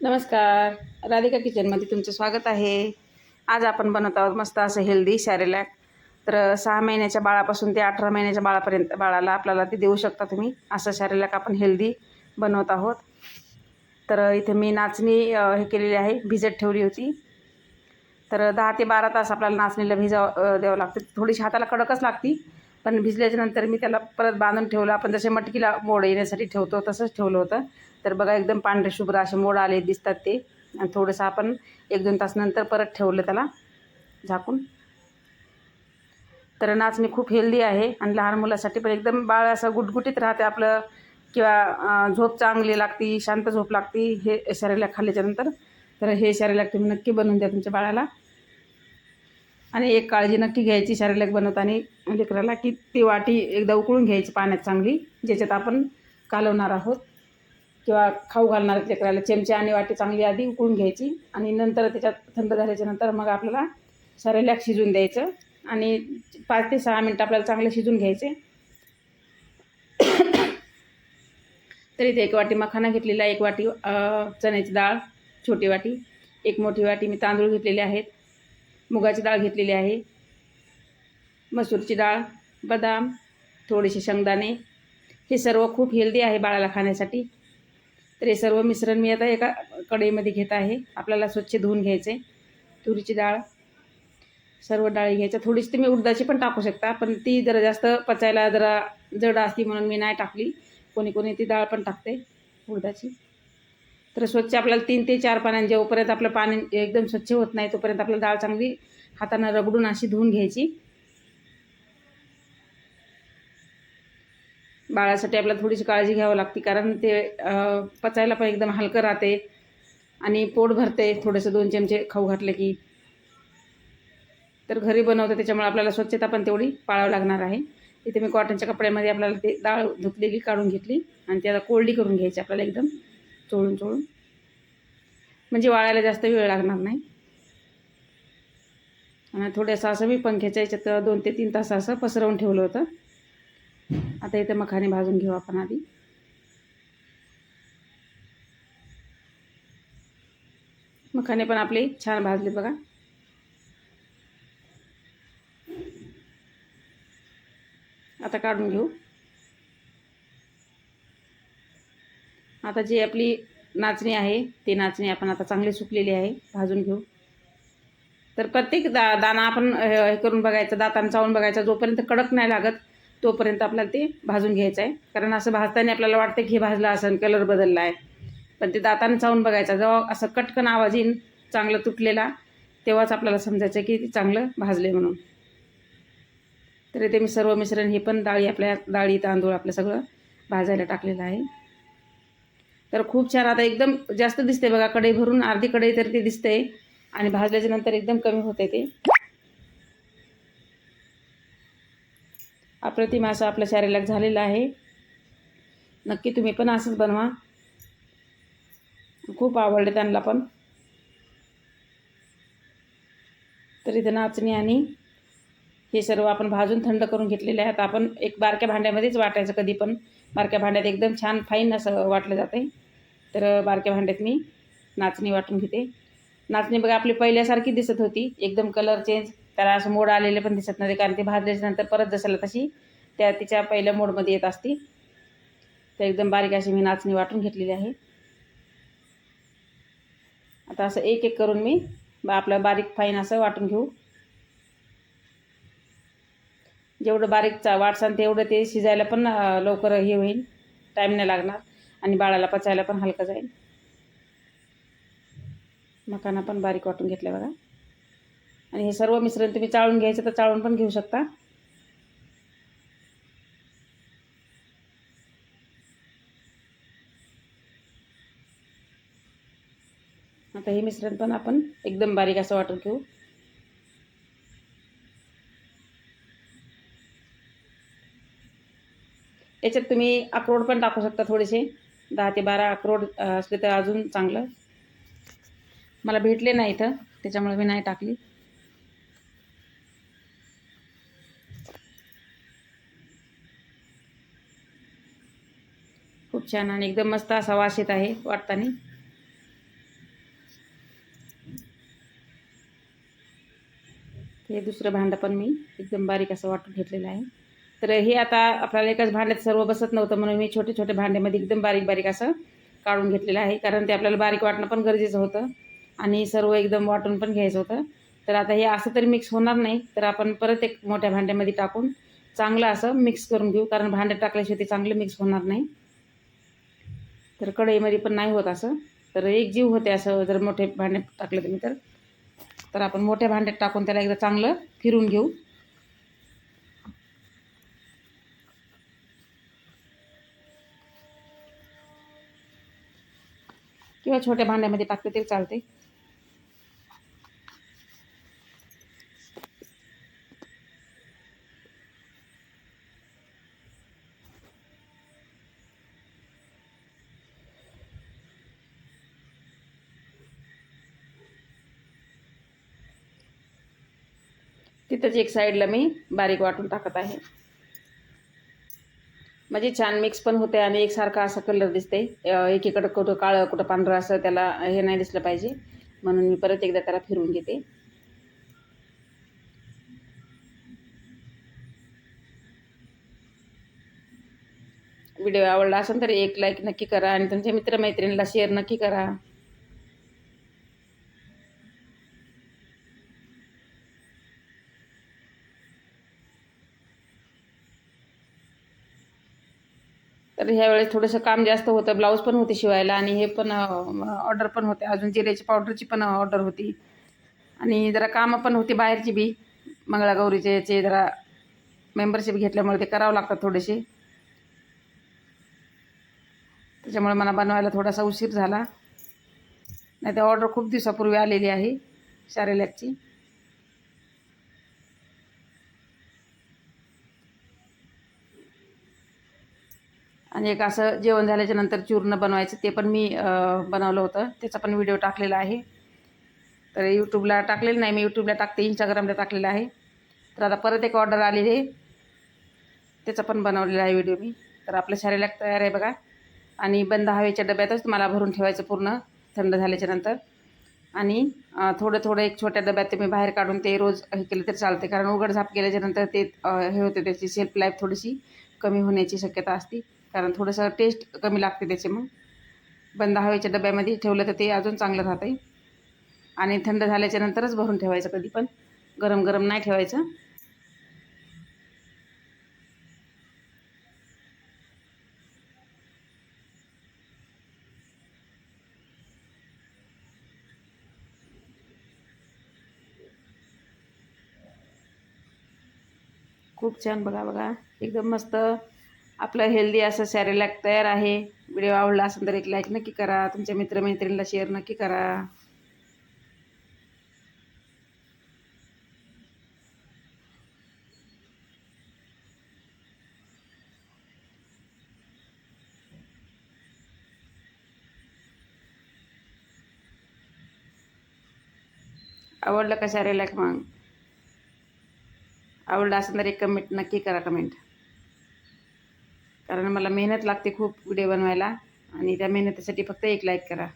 नमस्कार. राधिका किचनमध्ये तुमचं स्वागत आहे. आज आपण बनवत आहोत मस्त असं हेल्दी शॅरेलॅक तर सहा महिन्याच्या बाळापासून ते अठरा महिन्याच्या बाळापर्यंत बाळाला आपल्याला ते देऊ शकता तुम्ही. असं सॅरेलॅक आपण हेल्दी बनवत आहोत. तर इथे मी नाचणी हे केलेली आहे. भिजत ठेवली होती. तर दहा ते बारा तास आपल्याला नाचणीला भिजाव द्यावं लागते. थोडीशी हाताला कडकच लागती. पण भिजल्याच्या नंतर मी त्याला परत बांधून ठेवलं. आपण जसे मटकीला मोड येण्यासाठी ठेवतो तसंच ठेवलं होतं. तर बघा एकदम पांढरे शुभ्र असे मोड आले दिसतात ते. आणि थोडंसं आपण एक दोन तास नंतर परत ठेवलं त्याला झाकून. तर नाचणी खूप हेल्दी आहे आणि लहान मुलासाठी पण एकदम बाळ असं गुटगुटीत राहते आपलं. किंवा झोप चांगली लागती शांत झोप लागती हे शरीराला खाल्ल्याच्यानंतर तर हे शरीराला तुम्ही नक्की बनवून द्या तुमच्या बाळाला. आणि एक काळजी नक्की घ्यायची शारीरिक बनवताना लेकराला की ती वाटी एकदा उकळून घ्यायची पाण्यात चांगली ज्याच्यात आपण कालवणार आहोत. किंवा खाऊ घालणार लेकराला चमचे आणि वाटी चांगली आधी उकळून घ्यायची आणि नंतर त्याच्यात थंड झाल्याच्यानंतर मग आपल्याला शरीराला शिजून द्यायचं आणि पाच ते सहा मिनटं आपल्याला चांगलं शिजून घ्यायचे. तर इथे एक वाटी मखाना घेतलेला एक वाटी चण्याची डाळ छोटी वाटी एक मोठी वाटी मी तांदूळ घेतलेले आहेत. मुगाची डाळ घेतलेली आहे. मसूरची डाळ बदाम थोडेसे शेंगदाणे. हे सर्व खूप हेल्दी आहे बाळाला खाण्यासाठी. तर हे सर्व मिश्रण मी आता एका कढईमध्ये घेत आहे. आपल्याला स्वच्छ धुवून घ्यायचे. तुरीची डाळ सर्व डाळी घ्यायच्या. थोडीशी तुम्ही उडदाची पण टाकू शकता पण ती जरा जास्त पचायला जरा जड असती म्हणून मी नाही टाकली. कोणी कोणी ती डाळ पण टाकते उडदाची. तर स्वच्छ आपल्याला तीन ते चार पाण्याने जेव्हापर्यंत आपलं पाणी एकदम स्वच्छ होत नाही तोपर्यंत आपल्याला डाळ चांगली हातानं रगडून अशी धुवून घ्यायची. बाळासाठी आपल्याला थोडीशी काळजी घ्यावी लागते कारण ते पचायला पण एकदम हलकं राहते आणि पोट भरते थोडंसं दोन चमचे खाऊ घातले की. तर घरी बनवतं त्याच्यामुळे आपल्याला स्वच्छता पण तेवढी पाळावं लागणार आहे. इथे मी कॉटनच्या कपड्यामध्ये आपल्याला ते डाळ धुतलेली काढून घेतली आणि त्याला कोरडी करून घ्यायची आपल्याला एकदम. चोळून चोळून म्हणजे वाळायला जास्त वेळ लागणार नाही. आणि थोडंसं असं मी पंख्याच्या याच्यात दोन ते तीन तास असं पसरवून ठेवलं होतं. आता इथे मखाने भाजून घेऊ आपण आधी. मखाने पण आपले छान भाजले बघा. आता काढून घेऊ. आता जी आपली नाचणी आहे ती नाचणी आपण आता चांगली सुकलेली आहे भाजून घेऊ. तर प्रत्येक दा दाना आपण हे करून बघायचं दातानं चावून बघायचा जोपर्यंत कडक नाही लागत तोपर्यंत आपल्याला ते भाजून घ्यायचं आहे. कारण असं भाजताना आपल्याला वाटतं की हे भाजलं असेल कलर बदलला आहे. पण ते दातानं चावून बघायचा जेव्हा असं कटकन आवाज येईन चांगलं तुटलेला तेव्हाच आपल्याला समजायचं की ते चांगलं भाजले म्हणून. तर इथे मी सर्व मिश्रण हे पण डाळी आपल्या डाळी तांदूळ आपलं सगळं भाजायला टाकलेलं आहे. तर खूप छान. आता एकदम जास्त दिसते बघा कढई भरून अर्धी कढई तर ती दिसते आणि भाजल्याच्या नंतर एकदम कमी होते ते. अप्रतिम असं आपल्या शारीरिक झालेलं आहे. नक्की तुम्ही पण असंच बनवा. खूप आवडले त्यांना पण. तर इथं नाचणी आणि हे सर्व आपण भाजून थंड करून घेतलेले आहेत. आपण एक बारक्या भांड्यामध्येच वाटायचं कधी पण. बारक्या भांड्यात एकदम छान फाईन असं वाटलं जातं तर बारक्या भांड्यात मी नाचणी वाटून घेते. नाचणी बघा आपली पहिल्यासारखी दिसत होती. एकदम कलर चेंज त्याला असं मोड आलेले पण दिसत नव्हते कारण ते भाजल्याच्या नंतर परत जशाला तशी त्या तिच्या पहिल्या मोडमध्ये येत असती. तर एकदम बारीक अशी मी नाचणी वाटून घेतलेली आहे. आता असं एक एक करून मी बा- आपलं बारीक फाईन असं वाटून घेऊ. जेवढं बारीक चा वाटसान तेवढं ते शिजायला पण लवकर हे होईल. टाईम नाही लागणार. आणि बाळाला पचायला पण हलकं जाईल. मकाना पण बारीक वाटून घेतल्या बघा. आणि हे सर्व मिश्रण तुम्ही चाळून घ्यायचं तर चाळून पण घेऊ शकता. आता हे मिश्रण पण आपण एकदम बारीक असं वाटून घेऊ. याच्यात तुम्ही अक्रोड पण टाकू शकता थोडेसे. दहा ते बारा अक्रोड असले तर अजून चांगलं. मला भेटले नाही इथं त्याच्यामुळे मी नाही टाकली. खूप छान आणि एकदम मस्त असा वास येत आहे वाटताना. हे दुसरं भांडं पण मी एकदम बारीक असं वाटून घेतलेलं आहे. तर हे आता आपल्याला एकाच भांड्यात सर्व बसत नव्हतं म्हणून मी छोटे छोटे भांड्यामध्ये एकदम बारीक बारीक असं काढून घेतलेलं आहे. कारण ते आपल्याला बारीक वाटणं पण गरजेचं होतं आणि सर्व एकदम वाटून पण घ्यायचं होतं. तर आता हे असं तरी मिक्स होणार नाही तर आपण परत एक मोठ्या भांड्यामध्ये टाकून चांगलं असं मिक्स करून घेऊ कारण भांड्यात टाकल्याशिवाय ते चांगलं मिक्स होणार नाही. तर कढईमध्ये पण नाही होत असं. तर एक जीव होते असं जर मोठे भांड्यात टाकलं तुम्ही तर. तर आपण मोठ्या भांड्यात टाकून त्याला एकदा चांगलं फिरून घेऊ. किंवा छोट्या भांड्यामध्ये टाकते तरी चालते तिथंच एक साईडला मी बारीक वाटून टाकत आहे. म्हणजे छान मिक्स पण होते आणि एकसारखा असा कलर दिसते. एकीकडं कुठं काळं कुठं पांढरं असं त्याला हे नाही दिसलं पाहिजे. म्हणून मी परत एकदा त्याला फिरवून घेते. व्हिडिओ आवडला असेल तर एक लाईक नक्की करा आणि तुमच्या मित्रमैत्रिणीला शेअर नक्की करा. तर ह्या वेळेस थोडंसं काम जास्त होतं ब्लाऊज पण होते शिवायला आणि हे पण ऑर्डर पण होते. अजून जिऱ्याची पावडरची पण ऑर्डर होती. आणि जरा कामं पण होती बाहेरची बी. मंगळागौरीचे याचे जरा मेंबरशिप घेतल्यामुळे ते करावं लागतात थोडेसे. त्याच्यामुळे मला बनवायला थोडासा उशीर झाला. नाही तर ऑर्डर खूप दिवसापूर्वी आलेली आहे शारेलॅकची आणि एक असं जेवण झाल्याच्यानंतर चूर्ण बनवायचं ते पण मी बनवलं होतं. त्याचा पण व्हिडिओ टाकलेला आहे. तर यूट्यूबला टाकलेलं नाही मी यूट्यूबला टाकते इंस्टाग्रामला टाकलेलं आहे. तर आता परत एक ऑर्डर आलेली आहे. त्याचा पण बनवलेला आहे व्हिडिओ मी. तर आपल्या शारीरिक तयार आहे बघा. आणि बंद हवेच्या डब्यातच तुम्हाला भरून ठेवायचं पूर्ण थंड झाल्याच्यानंतर. आणि थोडं थोडं एक छोट्या डब्यात मी बाहेर काढून ते रोज हे केलं तर चालते. कारण उघडझाप झाप केल्याच्यानंतर ते हे होते त्याची सेल्फ लाईफ थोडीशी कमी होण्याची शक्यता असते. कारण थोडंसं टेस्ट कमी लागते त्याचे मग. बंद हवेच्या डब्यामध्ये ठेवलं तर ते अजून चांगलं राहते आणि थंड झाल्याच्या नंतरच भरून ठेवायचं कधी पण. गरम गरम नाही ठेवायचं. खूप छान बघा बघा. एकदम मस्त आपलं हेल्दी असं सॅरेलॅक तयार आहे. व्हिडिओ आवडला असेल तर एक लाईक नक्की करा. तुमच्या मित्रमैत्रिणीला शेअर नक्की करा. आवडलं का सॅरेलॅक मग? आवडलं असेल तर एक कमेंट नक्की करा कमेंट कारण मला मेहनत लागते खूप व्हिडिओ बनवायला. आणि त्या मेहनतीसाठी फक्त एक लाईक करा.